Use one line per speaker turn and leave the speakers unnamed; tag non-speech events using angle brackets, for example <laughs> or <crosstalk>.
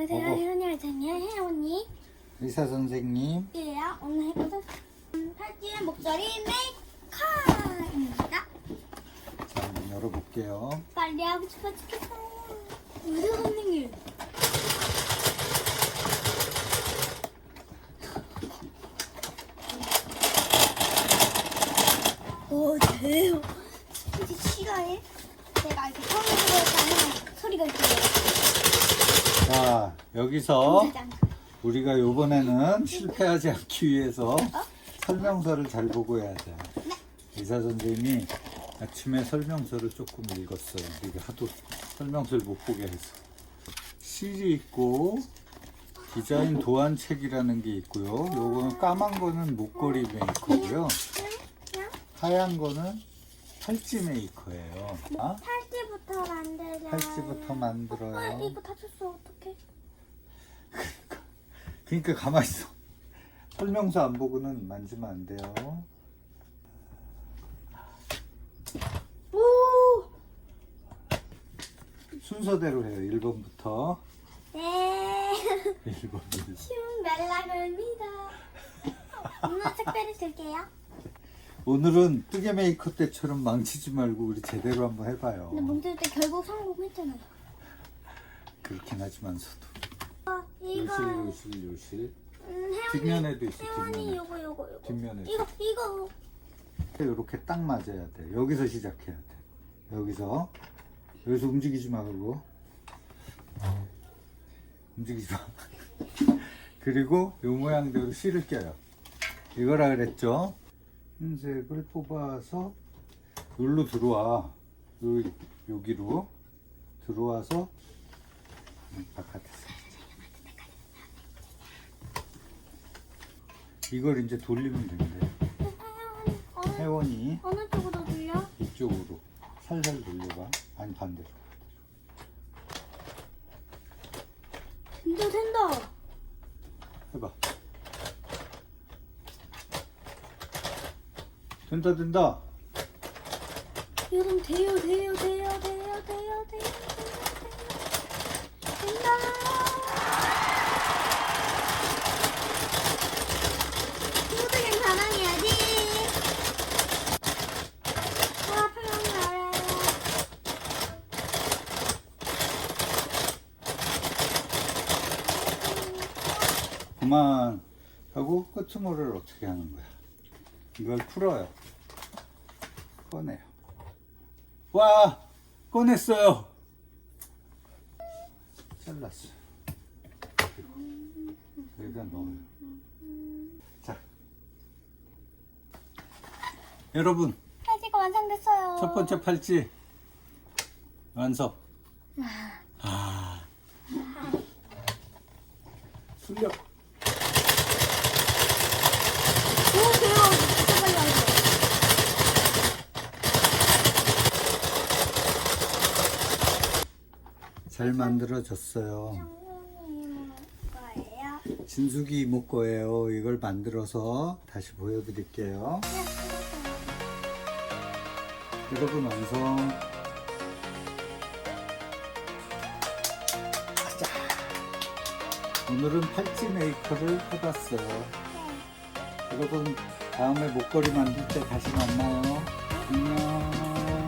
안녕하세요.
어머.
혜연이 할머니, 혜연 언니.
의사 선생님
예요. 오늘 해보는 음, 팔찌의 목소리 메이커입니다.
자 한번 열어볼게요
빨리 하고 싶어 죽겠어요. 의사 선생님. 오, 대요. 이제 시간에 내가 이렇게 처음으로 했다는 소리가 있어요.
자 여기서. 우리가 요번에는 실패하지 않기 위해서 설명서를 잘 보고 해야 돼. 의사 선생님이 아침에 설명서를 조금 읽었어요. 우리가 하도 설명서를 못 보게 해서. 실이 있고 디자인 도안책이라는 게 있고요. 요거는 까만 거는 목걸이 메이커고요. 하얀 거는 팔찌 메이커예요 아?
팔찌부터 만들자.
팔찌부터
어,
만들어요
이거 다쳤어. 어떡해?
그러니까 가만히 있어. 설명서 안 보고는 만지면 안 돼요.
오!
순서대로 해요. 1번부터.
네. <laughs>
1번.
쉬운 멜라그입니다. 누나 <laughs> 특별히 줄게요.
오늘은 뜨개 메이커 때처럼 망치지 말고 우리 제대로 한번 해봐요.
근데 뭉칠 때 결국 성공했잖아요.
그렇긴 하지만서도.
어, 이거
요실, 요실, 요실.
음, 혜원이
뒷면에도 있어,
혜원이
뒷면에.
요거 요거 요거
뒷면에도.
이거 이거
이렇게 딱 맞아야 돼. 여기서 시작해야 돼. 여기서. 여기서 움직이지 말고. 움직이지 마. <laughs> 그리고 요 모양대로 실을 껴요. 이거라 그랬죠? 흰색을 뽑아서 여기로 들어와. 요, 여기로 들어와서 음, 바깥에서. 이걸 이제 돌리면 된대.
혜원이 어느
회원이
어느 쪽으로 돌려?
이쪽으로 살살 돌려봐. 아니 반대로.
된다 된다.
해봐. 된다 된다.
여러분 돼요 돼요 돼요 돼요 돼요 돼요 돼요 된다. 친구들이랑 자랑해야지. 와 표현 잘해.
그만 하고 끝머리를 어떻게 하는 거야? 이걸 풀어요. 꺼내요. 와 꺼냈어요. 잘랐어. 여기다 넣어요. 자, 여러분
팔찌가 완성됐어요.
첫 번째 팔찌 완성. 아. 출력.
오 대박. 진짜 빨리 완성.
잘
만들어졌어요.
진숙이 이모 거예요. 이걸 만들어서 다시 보여드릴게요. 여러분 완성. 가자. 오늘은 팔찌 메이커를 해봤어요. 여러분 다음에 목걸이 만들 때 다시 만나요. 안녕.